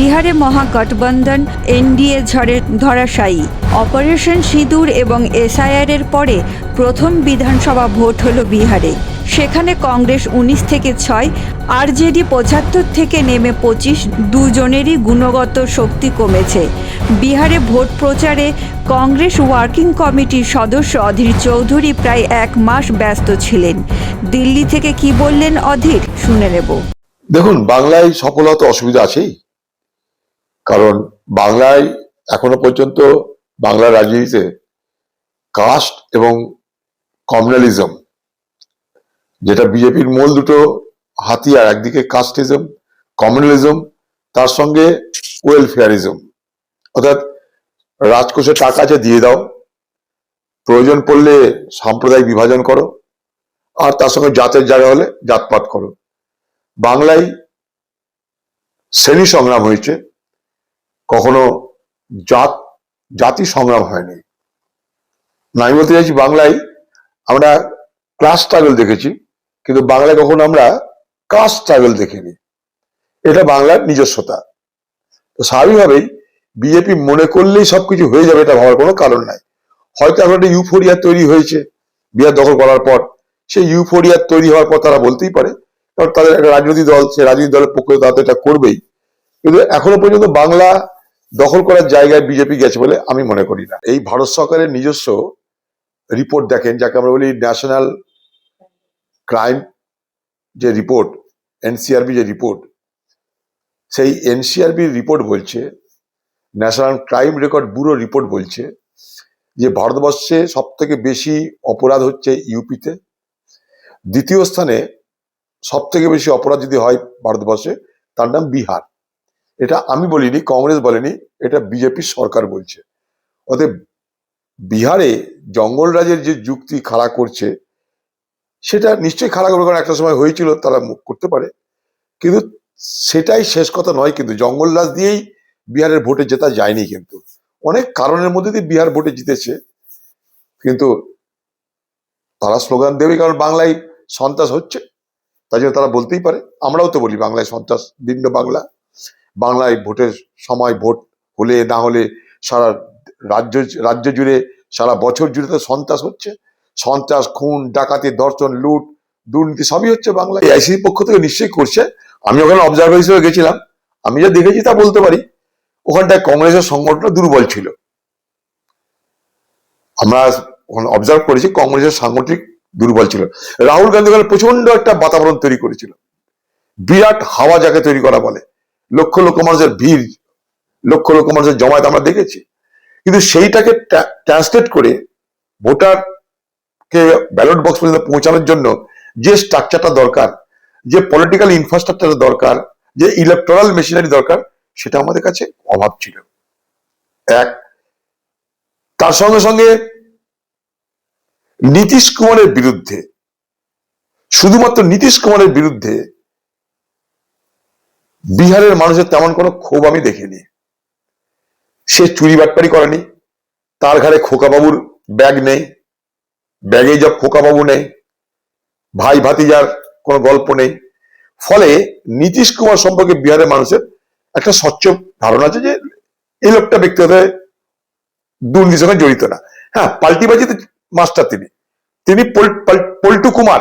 বিহারে মহাগঠবন্ধন, এনডিএ ঝড়ের ধরাশায়ী। অপারেশন সিঁদুর এবং এসআইআর এর পরে প্রথম বিধানসভা ভোট হলো বিহারে। সেখানে কংগ্রেস উনিশ থেকে ছয়, আরজেডি পঁচাত্তর থেকে নেমে পঁচিশ, দুজনেরই গুণগত শক্তি কমেছে। বিহারে ভোট প্রচারে কংগ্রেস ওয়ার্কিং কমিটির সদস্য অধীর চৌধুরী প্রায় এক মাস ব্যস্ত ছিলেন। দিল্লি থেকে কি বললেন অধীর, শুনে নেব। দেখুন, বাংলায় সফলতা অসুবিধা আছেই। কারণ বাংলায় এখনও পর্যন্ত বাংলা রাজনীতিতে কাস্ট এবং কমিউনালিজম যেটা বিজেপির মূল দুটো হাতিয়ার, একদিকে কাস্টিজম কমিউনালিজম তার সঙ্গে ওয়েলফেয়ারিজম অর্থাৎ রাজকোষে টাকা আছে, দিয়ে দাও। প্রয়োজন পড়লে সাম্প্রদায়িক বিভাজন করো। আর তার সঙ্গে জাতের জায়গা হলে জাতপাত করো। বাংলায় শ্রেণি সংগ্রাম হয়েছে। কখনো জাত, জাতি সংগ্রাম হয়নি। আমি বলতে চাইছি বাংলায় আমরা ক্লাস স্ট্রাগল দেখেছি, কিন্তু বাংলায় কখনো আমরা কাস্ট স্ট্রাগল দেখিনি। এটা বাংলার নিজস্বতা। তো স্বাভাবিকভাবেই বিজেপি মনে করলেই সবকিছু হয়ে যাবে, এটা ভাবার কোনো কারণ নাই। হয়তো এখন একটা ইউফোরিয়া তৈরি হয়েছে, বিহার দখল করার পর। সেই ইউফোরিয়া তৈরি হওয়ার পর তারা বলতেই পারে, কারণ তাদের একটা রাজনৈতিক দল, সেই রাজনৈতিক দলের পক্ষে তারা এটা করবেই। কিন্তু এখনও পর্যন্ত বাংলা দখল করার জায়গায় বিজেপি গেছে বলে আমি মনে করি না। এই ভারত সরকারের নিজস্ব রিপোর্ট দেখেন, যাকে আমরা বলি ন্যাশনাল ক্রাইম যে রিপোর্ট এনসিআরবি যে রিপোর্ট সেই এনসিআরবি রিপোর্ট বলছে national crime record bureau report বলছে যে ভারতবর্ষে সব থেকে বেশি অপরাধ হচ্ছে ইউপিতে। দ্বিতীয় স্থানে সব থেকে বেশি অপরাধ যদি হয় ভারতবর্ষে, তার নাম বিহার। এটা আমি বলিনি, কংগ্রেস বলেনি, এটা বিজেপি সরকার বলছে। অতএব বিহারে জঙ্গলরাজের যে যুক্তি খাড়া করছে, সেটা নিশ্চয়ই খাড়া করবে, কারণ একটা সময় হয়েছিল, তারা মুখ করতে পারে। কিন্তু সেটাই শেষ কথা নয়, কিন্তু জঙ্গলরাজ দিয়েই বিহারের ভোটে জেতা যায়নি কিন্তু। অনেক কারণের মধ্যে দিয়ে বিহার ভোটে জিতেছে, কিন্তু তারা স্লোগান দেবে, কারণ বাংলায় সন্ত্রাস হচ্ছে, তাই জন্য তারা বলতেই পারে। আমরাও তো বলি, বাংলায় সন্ত্রাস ভিন্ন বাংলা। বাংলায় ভোটের সময় ভোট হলে না হলে সারা রাজ্য রাজ্য জুড়ে, সারা বছর জুড়ে তো সন্ত্রাস হচ্ছে। সন্ত্রাস, খুন, ডাকাতি দর্শন লুট, দুর্নীতি সবই হচ্ছে বাংলায়। আইসিসি পক্ষ থেকে নিশ্চয়ই করছে। আমি ওখানে অবজারভার হিসেবে গেছিলাম। আমি যা দেখেছি তা বলতে পারি। ওখানটায় কংগ্রেসের সংগঠনটা দুর্বল ছিল। আমরা অবজার্ভ করেছি, কংগ্রেসের সাংগঠনিক দুর্বল ছিল। রাহুল গান্ধী প্রচণ্ড একটা বাতাবরণ তৈরি করেছিল। বিরাট হাওয়া যাকে তৈরি করা বলে। লক্ষ লক্ষ মানুষের ভিড়, লক্ষ লক্ষ মানুষের জমায়েত আমরা দেখেছি। কিন্তু সেইটাকে ট্রান্সলেট করে ভোটার কে ব্যালট বক্স পর্যন্ত পৌঁছানোর জন্য যে স্ট্রাকচারটা দরকার, যে পলিটিক্যাল ইনফ্রাস্ট্রাকচার দরকার, যে ইলেকট্রাল মেশিনারি দরকার, সেটা আমাদের কাছে অভাব ছিল। এক, তার সঙ্গে সঙ্গে নীতিশ কুমারের বিরুদ্ধে, শুধুমাত্র নীতিশ কুমারের বিরুদ্ধে বিহারের মানুষের তেমন কোনো ক্ষোভ আমি দেখিনি। সে চুরি বাটপারি করেনি। তার ঘাড়ে খোকাবাবুর ব্যাগ নেই। ব্যাগে যা খোকাবাবু নেই। ভাই ভাতিজার কোনো গল্প নেই। ফলে নীতিশ কুমার সম্পর্কে বিহারের মানুষের একটা স্বচ্ছ ধারণা আছে যে এই লোকটা ব্যক্তিগত দুর্নীতির সঙ্গে জড়িত না। হ্যাঁ পাল্টিবাজিতে মাস্টার তিনি। তিনি পল- পল- পল্টু কুমার।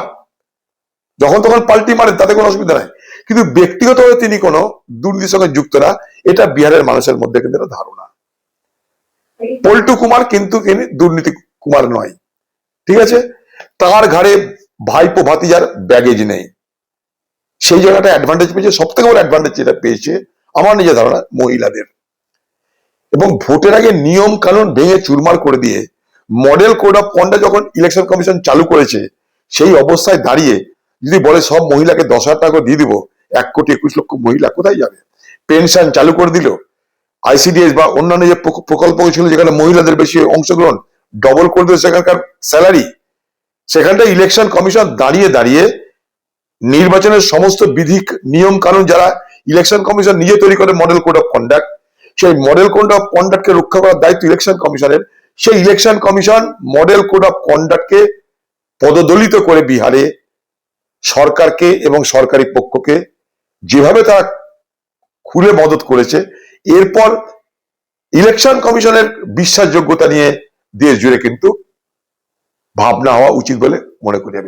যখন তখন পাল্টি মারেন, তাতে কোনো অসুবিধা নাই। কিন্তু ব্যক্তিগতভাবে তিনি কোনো দুর্নীতির সঙ্গে যুক্ত না, এটা বিহারের মানুষের মধ্যে কিন্তু ধারণা। পল্টু কুমার কিন্তু তিনি দুর্নীতি কুমার নয়, ঠিক আছে? তার ঘাড়ে ভাইপো ভাতিজার ব্যাগেজ নেই। সেই জায়গাটা অ্যাডভান্টেজ পেয়েছে সব থেকে বড় অ্যাডভান্টেজ যেটা পেয়েছে, আমার নিজের ধারণা, মহিলাদের। এবং ভোটের আগে নিয়ম কানুন ভেঙে চুরমার করে দিয়ে মডেল কোড অফ কন্ডাক্ট যখন ইলেকশন কমিশন চালু করেছে, সেই অবস্থায় দাঁড়িয়ে যদি বলে সব মহিলাকে দশ হাজার টাকা দিয়ে দিব এক কোটি একুশ লক্ষ মহিলা কোথায় যাবে? পেনশন চালু করে দিল। আইসিডিএস বা অন্যান্য যে প্রকল্প ছিল, যেখানে মহিলাদের বেশি অংশগ্রহণ ডবল করে দিল সেখানকার স্যালারি সেখানটা ইলেকশন কমিশন দাঁড়িয়ে দাঁড়িয়ে নির্বাচনের সমস্ত বিধি নিয়ম কানুন যারা ইলেকশন কমিশন নিজে তৈরি করে মডেল কোড অফ কন্ডাক্ট সেই মডেল কোড অফ কন্ডাক্টকে রক্ষা করার দায়িত্ব ইলেকশন কমিশনের সেই election commission model code of কন্ডাক্টকে পদদলিত করে বিহারে সরকারকে এবং সরকারি পক্ষকে যেভাবে তারা খুলে মদত করেছে, এরপর ইলেকশন কমিশনের বিশ্বাসযোগ্যতা নিয়ে দেশ জুড়ে কিন্তু ভাবনা হওয়া উচিত বলে মনে করি আমি।